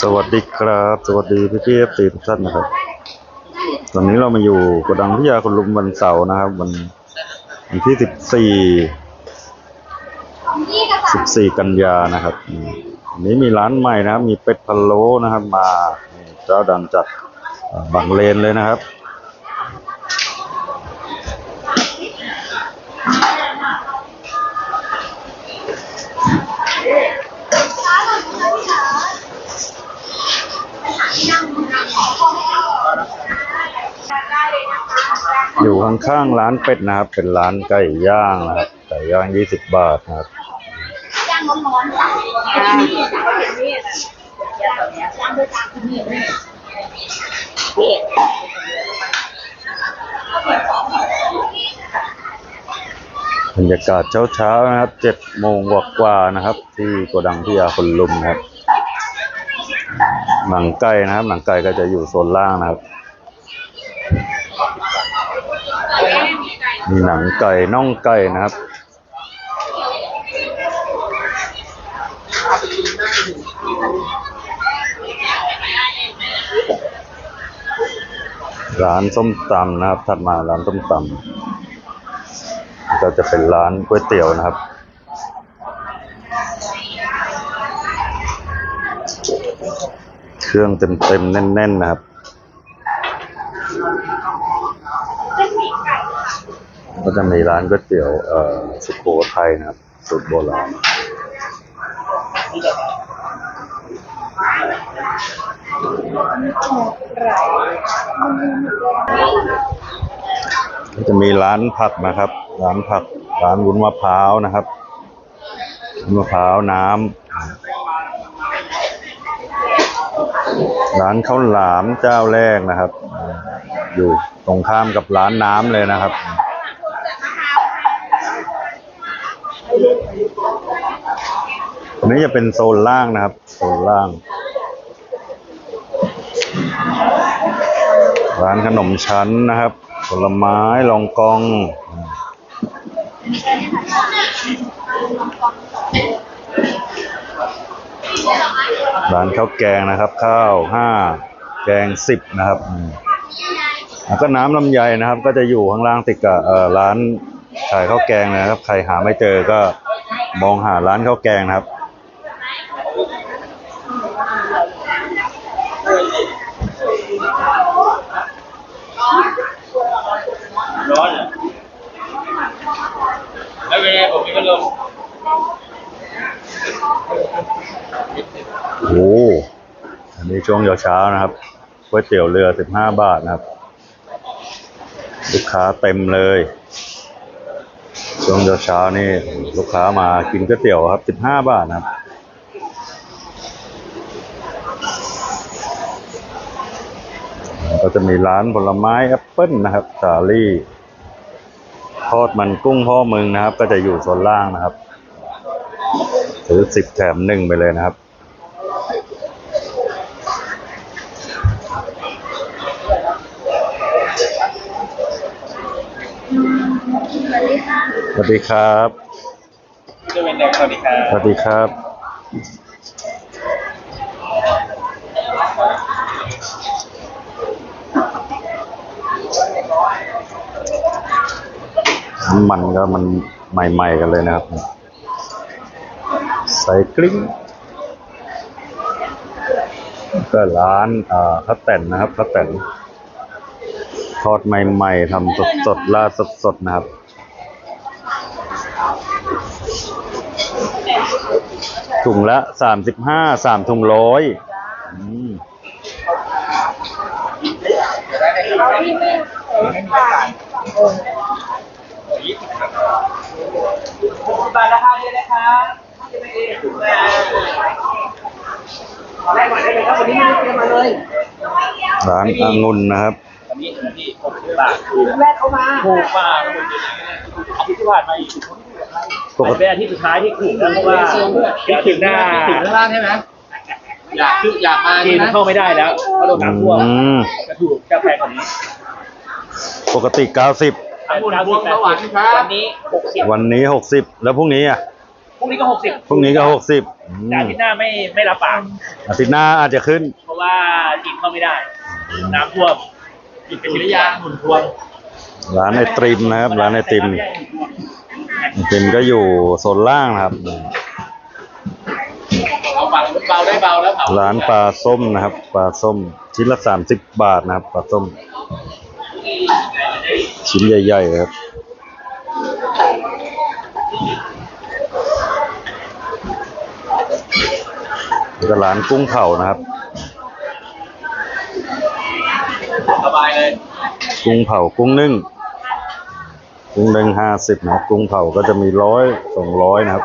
สวัสดีครับ สวัสดีพี่พี่เอฟซีทุกท่านนะครับ ตอนนี้เรามาอยู่กระดังพิยาคุณลุมวันเสาร์นะครับวันวันที่สิบสี่สิบสี่กันยานะครับอันนี้มีร้านใหม่นะครับ มีเป็ดพะโล้นะครับ มาเจ้าดังจากบางเลนเลยนะครับ อยู่ข้างๆร้านเป็ดนะครับ เป็นร้านไก่ย่างนะครับไก่ย่างยี่สิบบาทนะครับย่างร้อนๆจ้ะย่างนี่จ้ะนี่นะย่างย่างด้วยจานี่บรรยากาศเช้าๆนะครับเจ็ดโมงกว่าๆนะครับ ที่โกดังพิยาคนลุมนะครับ หนังไก่นะครับ หนังไก่ก็จะอยู่โซนล่างนะครับ มีหนังไก่น่องไก่นะครับร้านส้มตำนะครับ ถัดมาร้านส้มตำก็จะเป็นร้านก๋วยเตี๋ยวนะครับ เครื่องเต็มๆแน่นๆนะครับ ก็จะมีร้านก๋วยเตี๋ยวเอ่อสุโขทัยนะครับสูตรโบราณก็จะมีร้านผักนะครับ ร้านผักร้านวุ้นมะพร้าวนะครับวุ้นมะพร้าวน้ำร้านข้าวหลามเจ้าแรกนะครับ อยู่ตรงข้ามกับร้านน้ำเลยนะครับ อันนี้จะเป็นโซนล่างนะครับ โซนล่าง ร้านขนมชั้นนะครับ ผลไม้ลองกองร้านข้าวแกงนะครับ ข้าวห้าแกงสิบนะครับอืมแล้วก็น้ำลำไยนะครับ ก็จะอยู่ข้างล่างติดกับเอ่อร้านขายข้าวแกงนะครับ ใครหาไม่เจอก็มองหาร้านข้าวแกงนะครับ ร้อนเหรอไม่เป็นไรผมมีพัดลมโอ้โหอันนี้ช่วงเช้าๆนะครับก๋วยเตี๋ยวเรือสิบห้าบาทนะครับ ลูกค้าเต็มเลย ช่วงเช้าๆนี่ลูกค้ามากินก๋วยเตี๋ยวครับสิบห้าบาทนะครับก็จะมีร้านผลไม้แอปเปิ้ลนะครับ สาลี่ ทอดมันกุ้งพ่อมึงนะครับ ก็จะอยู่โซนล่างนะครับซื้อสิบแถมหนึ่งไปเลยนะครับ สวัสดีครับจะเป็นแดงสวัสดีครับ สวัสดีครับ น้ำมันก็มันใหม่ ๆ กันเลยนะครับ ใส่กลิ้งก็ร้านอ่าข้าวแต่นนะครับข้าวแต่นทอดใหม่ๆทำสดๆล่าสดๆนะครับถุงละสามสิบห้าสามถุงร้อยอืม บาทราคาเดียวนะครับจะไม่เองถูกแล้ขอแรกก่อนได้ไหมครับวันนี้ไม่ได้เตรียมมาเลยร้านองุ่นนะครับวันนี้วันที่หกสิบบาทคือแรกเข้ามาถูกมากอาทิตย์ที่ผ่านมาอีกปกติเป็นอาทิตย์สุดท้ายที่ถูกแล้วเพราะว่าคิดถึงหน้าคิดถึงข้างล่างใช่ไหมอยากคืออยากมากินเข้าไม่ได้แล้วเพราะโดนน้ำท่วมอืมจะถูกจะแพงกว่านี้ปกติเก้าสิบ องุ่นพวงสวรรค์ครับ วันนี้หกสิบวันนี้หกสิบแล้วพรุ่งนี้อะพพรุ่งนี้ก็หกสิบพรุ่งนี้ก็หกสิบแต่อาทิตย์หน้าไม่ไม่รับปากอาทิตย์หน้าอาจจะขึ้น เพราะว่าจีนเข้าไม่ได้ น้ำท่วมจิตวิทยาหุ่นพวง ร้านไอติมนะครับ ร้านไอติมไอติมก็อยู่โซนล่างนะครับเอาฝั่งเบาได้เบาแล้วเผาร้านปลาส้มนะครับ ปลาส้มชิ้นละสามสิบบาทนะครับ ปลาส้ม ชิ้นใหญ่ๆเลยครับแล้วก็ร้านกุ้งเผานะครับ สบายเลย กุ้งเผากุ้งนึ่ง กุ้งนึ่งห้าสิบนะครับกุ้งเผาก็จะมีร้อยสองร้อยนะครับ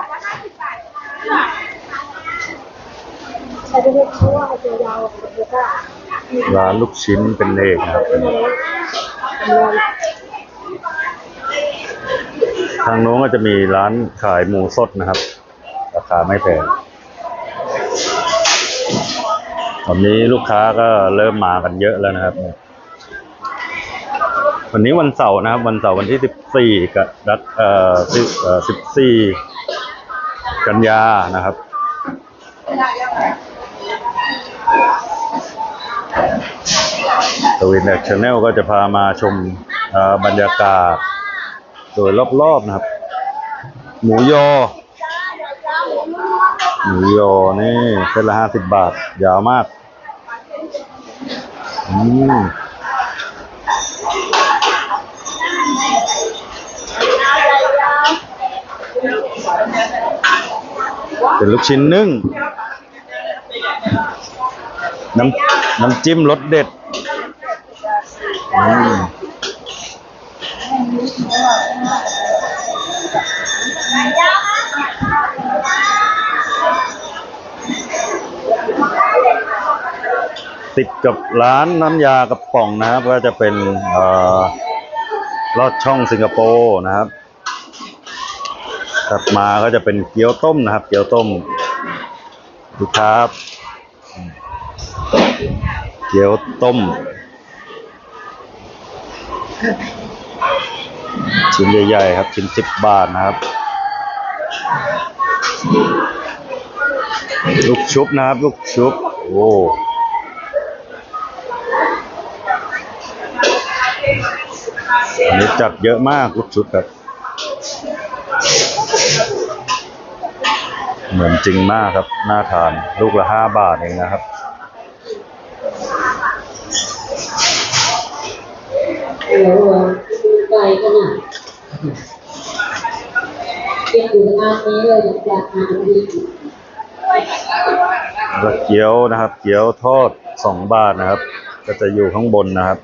ร้านลูกชิ้นเป็นเอกนะครับ ทางโน้นก็จะมีร้านขายหมูสดนะครับ ราคาไม่แพงตอนนี้ลูกค้าก็เริ่มมากันเยอะแล้วนะครับ วันนี้วันเสาร์นะครับ วันเสาร์วันที่สิบสี่กรกเอ่อสิบเอ่อสิบสี่กันยานะครับตวินแอคชั่นแนลก็จะพามาชมบรรยากาศ โดยรอบๆนะครับ หมูยอ หมูยอนี่เส้นละห้าสิบบาท ยาวมาก อืมเป็นลูกชิ้นนึ่ง น้ำน้ำจิ้มรสเด็ด อืม ติดกับร้านน้ำยากระป๋องนะครับ ก็จะเป็นอลอดช่องสิงคโปร์นะครับถัดมาก็จะเป็นเกี๊ยวต้มนะครับ เกี๊ยวต้มดูครับ เกี๊ยวต้มชิ้นใหญ่ๆครับชิ้นสิบบาทนะครับ ลูกชุบนะครับ ลูกชุบ โอ้ อันนี้จัดเยอะมากลูกชุบครับ เหมือนจริงมากครับน่าทานลูกละห้าบาทเองนะครับโอ้โหไกลขนาดเก็บอยู่งานนี้เลยอยากมาดีแล้วเกี๊ยวนะครับ เกี๊ยวทอดสองบาทนะครับ ก็จะอยู่ข้างบนนะครับ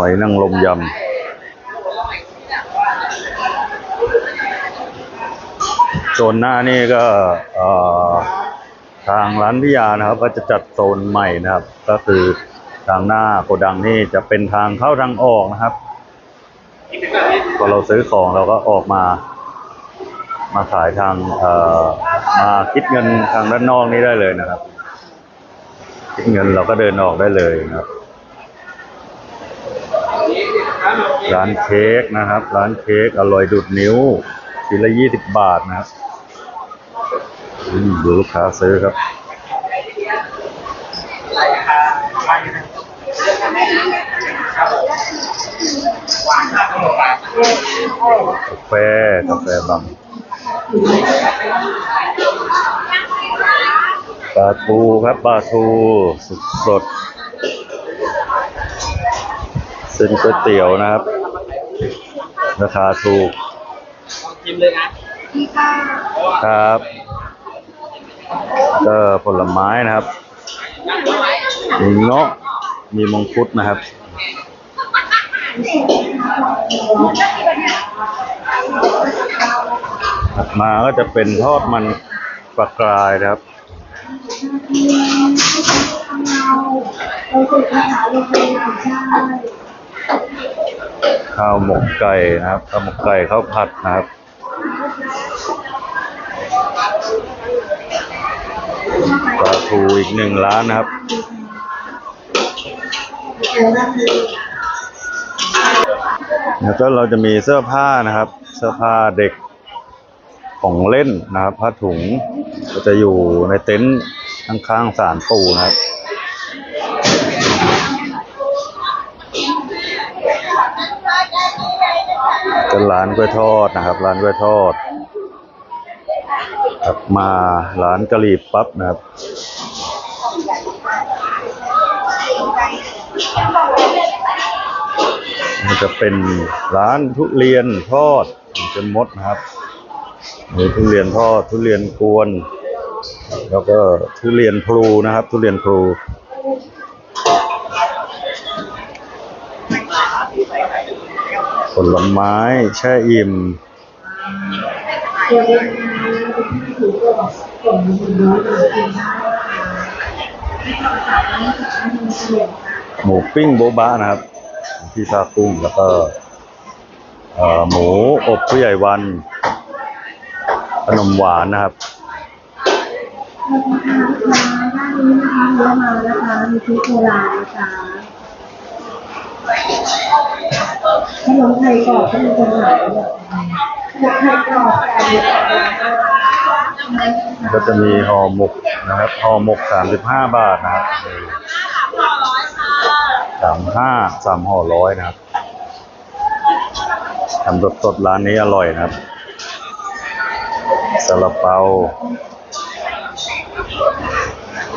อยนางรมยำโซนหน้านี่ก็ทางร้านพิยานะครับ ก็จะจัดโซนใหม่นะครับ ก็คือทางหน้าโกดังนี่จะเป็นทางเข้าทางออกนะครับพอเราซื้อของเราก็ออกมา มาขายทางมาคิดเงินทางด้านนอกนี้ได้เลยนะครับ คิดเงินเราก็เดินออกได้เลยนะครับ ร้านเค้กนะครับ ร้านเค้กอร่อยดุดนิ้วชิ้นละยี่สิบบาทนะครับดูลูกค้าซื้อครับกาแฟกาแฟบังปลาทูครับปลาทูสดสดเส้นก๋วยเตี๋ยวนะครับ ราคาถูกชิมเลยนะครับ ก็ผลไม้นะครับ มีเงาะ มีมังคุดนะครับถัดมาก็จะเป็นทอดมันปลากรายนะครับ ข้าวหมกไก่นะครับข้าวหมกไก่ข้าวผัดนะครับปลาทูอีกหนึ่งร้านนะครับแล้วก็เราจะมีเสื้อผ้านะครับ เสื้อผ้าเด็กของเล่นนะครับผ้าถุงก็จะอยู่ในเต็นท์ข้างๆศาลปู่นะครับ ร้านกล้วยทอดนะครับ ร้านกล้วยทอดครับมาร้านกะหรี่ปั๊บนะครับมันจะเป็นร้านทุเรียนทอดเป็นมดนะครับมีทุเรียนทอดทุเรียนกวน แล้วก็ทุเรียนพลูนะครับ ทุเรียนพลูผ ลไม้แช่อิ่ม หมูปิ้งโบบะนะครับพี่ซากุ้งแล้วก็หมูอบผู้ใหญ่วัน ขนมหวานนะครับด้านนี้นะคะเนื้อมานะคะมีพริกโบราณนะคะ ขนมไทยกรอบก็มีคนขายแบบขนมไทยกรอบแต่เดียวกันก็จะมีห่อหมกนะครับห่อหมกสามสิบห้าบาทนะครับสามห้าสามห่อร้อยนะครับทำสดๆร้านนี้อร่อยนะครับซาลาเปา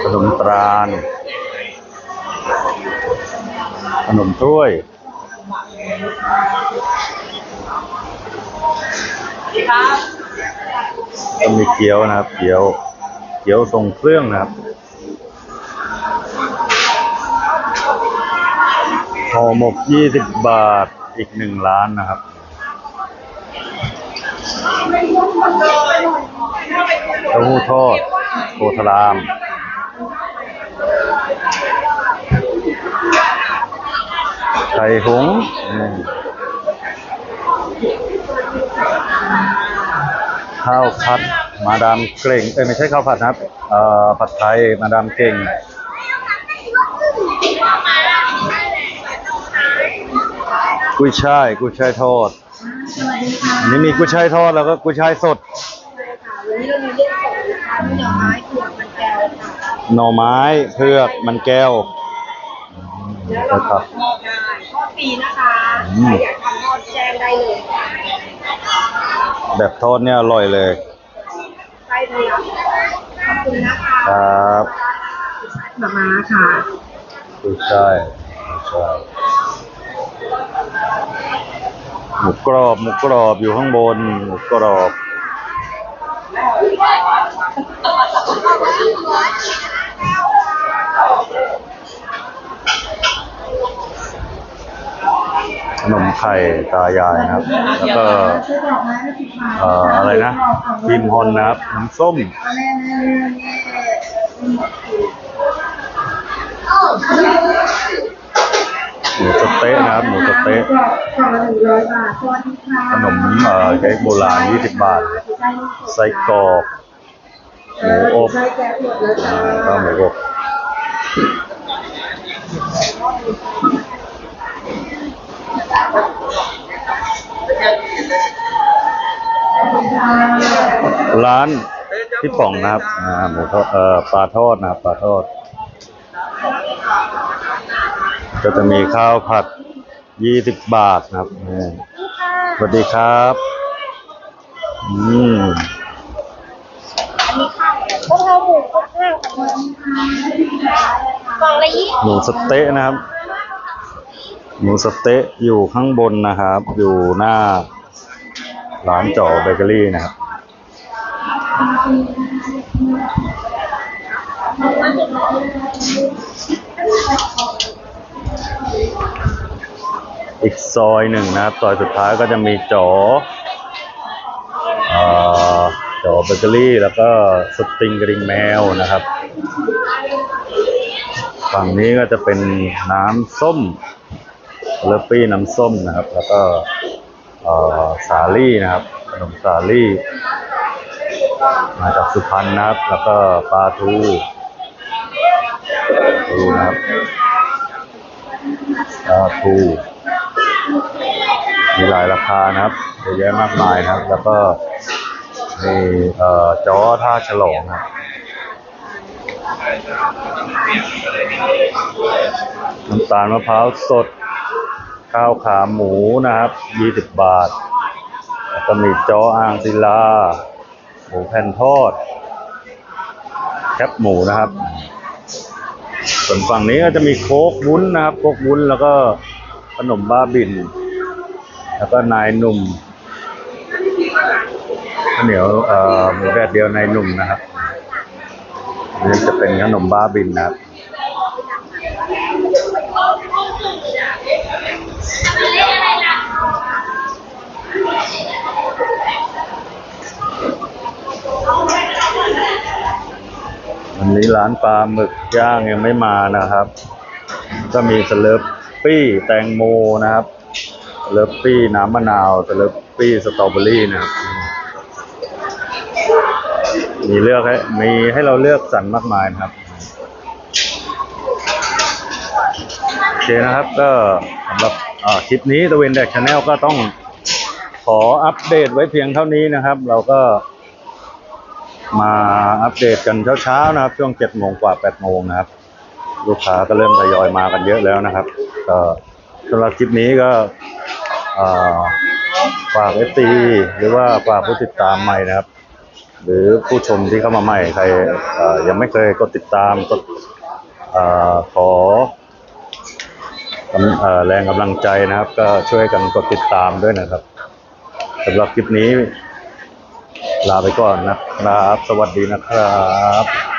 ขนมตราลขนมถ้วย ก็มีเกี๊ยวนะครับ เกี๊ยว เกี๊ยวทรงเครื่องนะครับห่อหมกยี่สิบบาทอีกหนึ่งล้านนะครับเต้าหู้ทอดโคทราม ไข่หงข้าวผัดมาดามเกร่งเอ้ยไม่ใช่ข้าวผัดนะครับผัดไทยมาดามเก่งกุ้ยช่ายกุ้ยช่ายทอดอันนี้มีกุ้ยช่ายทอดแล้วก็กุ้ยช่ายสดหน่อไม้เผือกมันแก้วค่ะหน่อไม้เผือกมันแก้วนะครับ ฟรีนะคะอืมใครอยากทำทอดแจ้งได้เลยค่ะแบบทอดเนี่ยอร่อยเลยใกล้เลยอะขอบคุณนะคะครับหมาม้าค่ะกุ้ยช่ายกุ้ยช่ายหมูกรอบหมูกรอบอยู่ข้างบนหมูกรอบ ขนมไข่ตายายนะครับ แล้วก็อะสิบบาทเอ่ออะไรนะพิมฮอนนะครับน้ำส้มหมูสะเต๊ะนะครับหมูสะเต๊ะขนมเอ่อเค้กโบราณ20 บาท ไส้กรอกหมูอบไส้แกะอวดแล้วจ้าข้าวหมูอบ ร้านพี่ป๋องนะครับอ่าหมูทอดเอ่อปลาทอดนะครับปลาทอด ก็จะมีข้าวผัด20บบาทนะครับนี่สวัสดีครับ อืมกะเพราหมูกะเพราของมันกล่องละยี่หมูสะเต๊ะนะครับ หมูสเต๊ะอยู่ข้างบนนะครับ อยู่หน้าร้านจ่อเบเกอรี่นะครับอีกซอยหนึ่งนะครับซอยสุดท้ายก็จะมีจอเอ่อจอเบเกอรี่แล้วก็สตริงกริงแมวนะครับ ฝั่งนี้ก็จะเป็นน้ำส้ม เลปปี้น้ำส้มนะครับ แล้วก็สาลี่นะครับขนมสาลี่ มาจากสุพรรณนะครับ แล้วก็ปลาทูปลาทูนะครับปลาทูมีหลายราคานะครับเยอะแยะมากมายนะครับ แล้วก็มีเอ่อจ้อท่าฉลองนะครับน้ำตาลมะพร้าวสด ข้าวขาหมูนะครับยี่สิบบาทแล้วก็มีจ้ออ่างศิลา หมูแผ่นทอด แคบหมูนะครับ ส่วนฝั่งนี้ก็จะมีโคกวุ้นนะครับ โคกวุ้นแล้วก็ขนมบ้าบิน แล้วก็นายหนุ่มข้าวเหนียวหมูแดดเดียวนายหนุ่มนะครับนี่จะเป็นขนมบ้าบินนะครับ นี้ร้านปลาหมึกย่างยังไม่มานะครับ ก็มีสเลปปี้แตงโมนะครับสเลปปี้น้ำมะนาวสเลปปี้สตรอเบอรี่นะครับ มีเลือกให้มีให้เราเลือกสรรมากมายนะครับโอเคนะครับก็สำหรับคลิปนี้ตะเวนแดกชาแนลก็ต้องขออัปเดตไว้เพียงเท่านี้นะครับ เราก็ มาอัปเดตกันเช้าๆนะครับ ช่วงเจ็ดโมงกว่าแปดโมงนะครับ ลูกค้าก็เริ่มทยอยมากันเยอะแล้วนะครับก็สำหรับคลิปนี้ก็ฝากเอฟซีหรือว่าฝากผู้ติดตามใหม่นะครับ หรือผู้ชมที่เข้ามาใหม่ใครยังไม่เคยกดติดตามกดขออแรงกำลังใจนะครับ ก็ช่วยกันกดติดตามด้วยนะครับสำหรับคลิปนี้ ลาไปก่อนนะครับ สวัสดีนะครับ